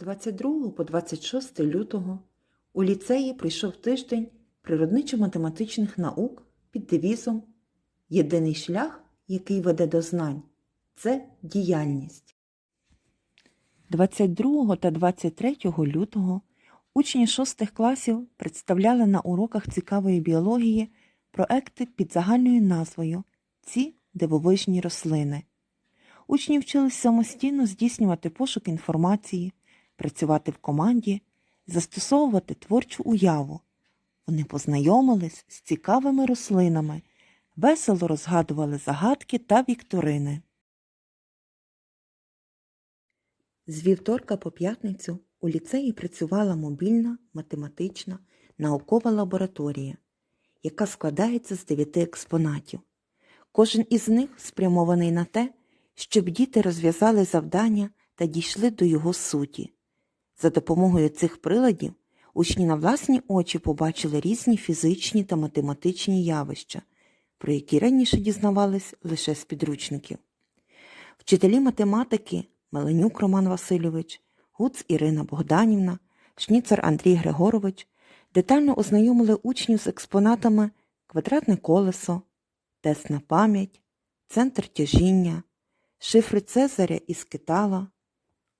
22 по 26 лютого у ліцеї прийшов тиждень природничо-математичних наук під девізом Єдиний шлях, який веде до знань це діяльність. 22 та 23 лютого учні шостих класів представляли на уроках цікавої біології проекти під загальною назвою Ці дивовижні рослини. Учні вчились самостійно здійснювати пошук інформації, працювати в команді, застосовувати творчу уяву. Вони познайомились з цікавими рослинами, весело розгадували загадки та вікторини. З вівторка по п'ятницю у ліцеї працювала мобільна математична наукова лабораторія, яка складається з дев'яти експонатів. Кожен із них спрямований на те, щоб діти розв'язали завдання та дійшли до його суті. За допомогою цих приладів учні на власні очі побачили різні фізичні та математичні явища, про які раніше дізнавались лише з підручників. Вчителі математики Меленюк Роман Васильович, Гуц Ірина Богданівна, Шніцер Андрій Григорович детально ознайомили учнів з експонатами квадратне колесо, тест на пам'ять, центр тяжіння, шифри Цезаря і скитала,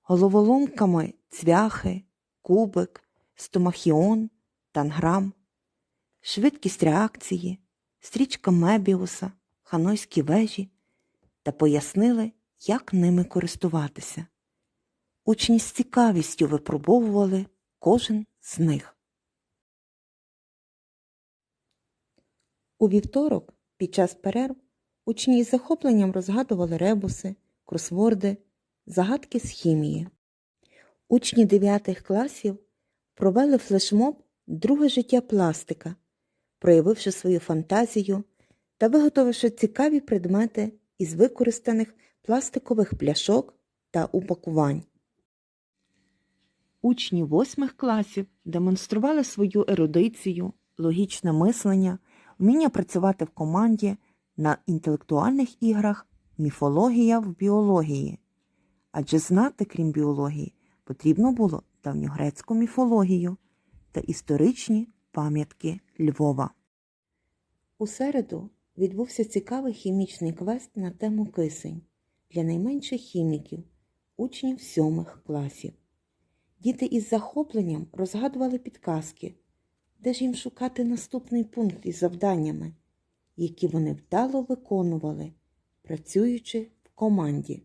головоломками цвяхи, кубик, стомахіон, танграм, швидкість реакції, стрічка Мебіуса, ханойські вежі та пояснили, як ними користуватися. Учні з цікавістю випробовували кожен з них. У вівторок під час перерв учні із захопленням розгадували ребуси, кросворди, загадки з хімії. Учні 9 класів провели флешмоб Друге життя пластика, проявивши свою фантазію та виготовивши цікаві предмети із використаних пластикових пляшок та упакувань. Учні восьмих класів демонстрували свою ерудицію, логічне мислення, вміння працювати в команді на інтелектуальних іграх міфологія в біології. Адже знати, крім біології, потрібно було давньогрецьку міфологію та історичні пам'ятки Львова. У середу відбувся цікавий хімічний квест на тему кисень для найменших хіміків, учнів сьомих класів. Діти із захопленням розгадували підказки, де ж їм шукати наступний пункт із завданнями, які вони вдало виконували, працюючи в команді.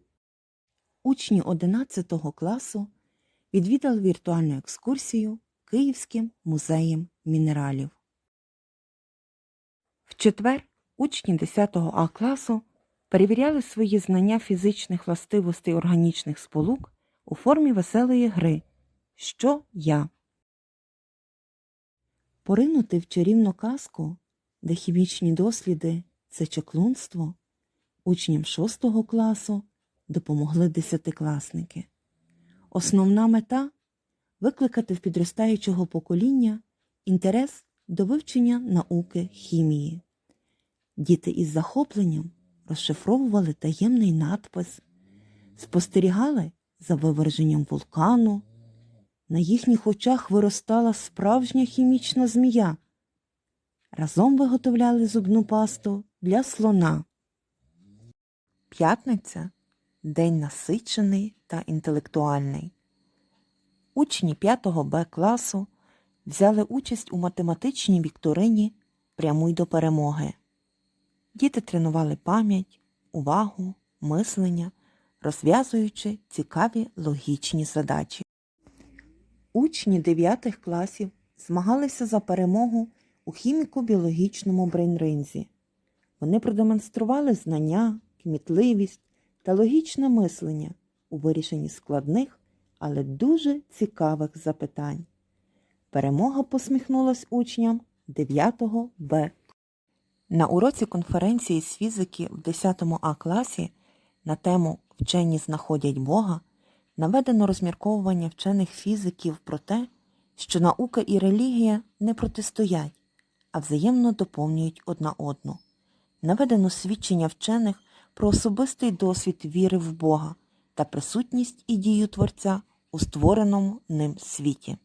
Учні 11 класу відвідали віртуальну екскурсію Київським музеєм мінералів. В четвер учні 10 А класу перевіряли свої знання фізичних властивостей органічних сполук у формі веселої гри Що я? Поринути в чарівну казку, де хімічні досліди це чаклунство, учням 6 класу допомогли десятикласники. Основна мета викликати в підростаючого покоління інтерес до вивчення науки хімії. Діти із захопленням розшифровували таємний надпис, спостерігали за виверженням вулкану. На їхніх очах виростала справжня хімічна змія. Разом виготовляли зубну пасту для слона. П'ятниця день насичений та інтелектуальний. Учні 5 Б класу взяли участь у математичній вікторині Прямуй до перемоги. Діти тренували пам'ять, увагу, мислення, розв'язуючи цікаві логічні задачі. Учні 9 класів змагалися за перемогу у хіміко-біологічному брейнринзі. Вони продемонстрували знання, кмітливість та логічне мислення у вирішенні складних, але дуже цікавих запитань. Перемога посміхнулась учням 9 Б. На уроці конференції з фізики в 10 А класі на тему Вчені знаходять Бога наведено розмірковування вчених фізиків про те, що наука і релігія не протистоять, а взаємно доповнюють одна одну. Наведено свідчення вчених про особистий досвід віри в Бога та присутність і дію Творця у створеному ним світі.